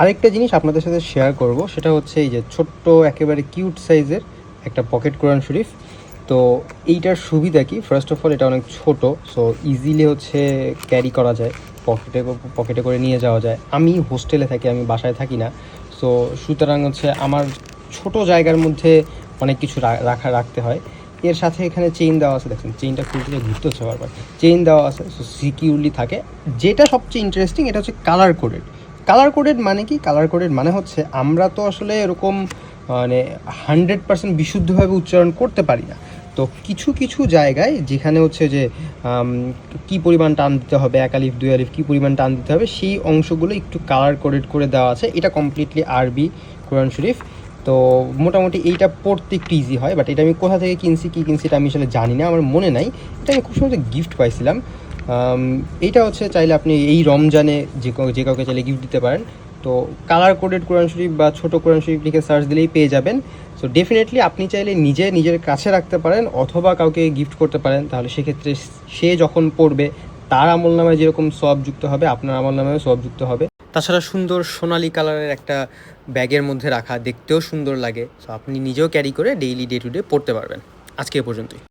আরেকটা জিনিস আপনাদের সাথে শেয়ার করব, সেটা হচ্ছে এই যে ছোট্ট, একেবারে কিউট সাইজের একটা পকেট কোরআন শরীফ। তো এইটার সুবিধা কি? ফার্স্ট অফ অল এটা অনেক ছোট সো ইজিলি হচ্ছে ক্যারি করা যায় পকেটে পকেটে করে নিয়ে যাওয়া যায়। আমি হোস্টেলে থাকি, আমি বাসায় থাকি না সো সুতরাং হচ্ছে আমার ছোট জায়গার মধ্যে অনেক কিছু রাখা, রাখতে হয়। এর সাথে এখানে চেইন দেওয়া আছে দেখছেন চেইনটা খুলতে ঘুরতে হচ্ছে বারবার। চেইন দেওয়া আছে সো সিকিউরলি থাকে। যেটা সবচেয়ে ইন্টারেস্টিং এটা হচ্ছে কালার কোডেড কালার কোডেড মানে কি? কালার কোডেড মানে হচ্ছে আমরা তো আসলে এরকম মানে হান্ড্রেড পার্সেন্ট বিশুদ্ধভাবে উচ্চারণ করতে পারি না। তো কিছু কিছু জায়গায় যেখানে হচ্ছে যে কি পরিমাণ টান দিতে হবে, এক আলিফ, দুই আলিফ, কী পরিমাণ টান দিতে হবে, সেই অংশগুলো একটু কালার কোডেড করে দেওয়া আছে। এটা কমপ্লিটলি আরবি কোরআন শরীফ। তো মোটামুটি এইটা পড়তে একটু ইজি হয় বাট এটা আমি কোথা থেকে কিনছি, কী কিনছি এটা আমি আসলে জানি না, আমার মনে নাই। এটা আমি খুব সহজে গিফট পাইছিলাম। এইটা হচ্ছে চাইলে আপনি এই রমজানে যে যে কাউকে চাইলে গিফট দিতে পারেন। তো কালার কোডেড কোরআন শরীফ বা ছোটো কোরআন শরীফ লিখে সার্চ দিলেই পেয়ে যাবেন। সো ডেফিনেটলি আপনি চাইলে নিজে নিজের কাছে রাখতে পারেন অথবা কাউকে গিফট করতে পারেন। তাহলে সেক্ষেত্রে সে যখন পড়বে, তার আমল নামায় যেরকম সব যুক্ত হবে, আপনার আমল নামায় সব যুক্ত হবে। তাছাড়া সুন্দর সোনালি কালারের একটা ব্যাগের মধ্যে রাখা দেখতেও সুন্দর লাগে। সো আপনি নিজেও ক্যারি করে ডেইলি ডে টু ডে পড়তে পারবেন। আজকে পর্যন্তই।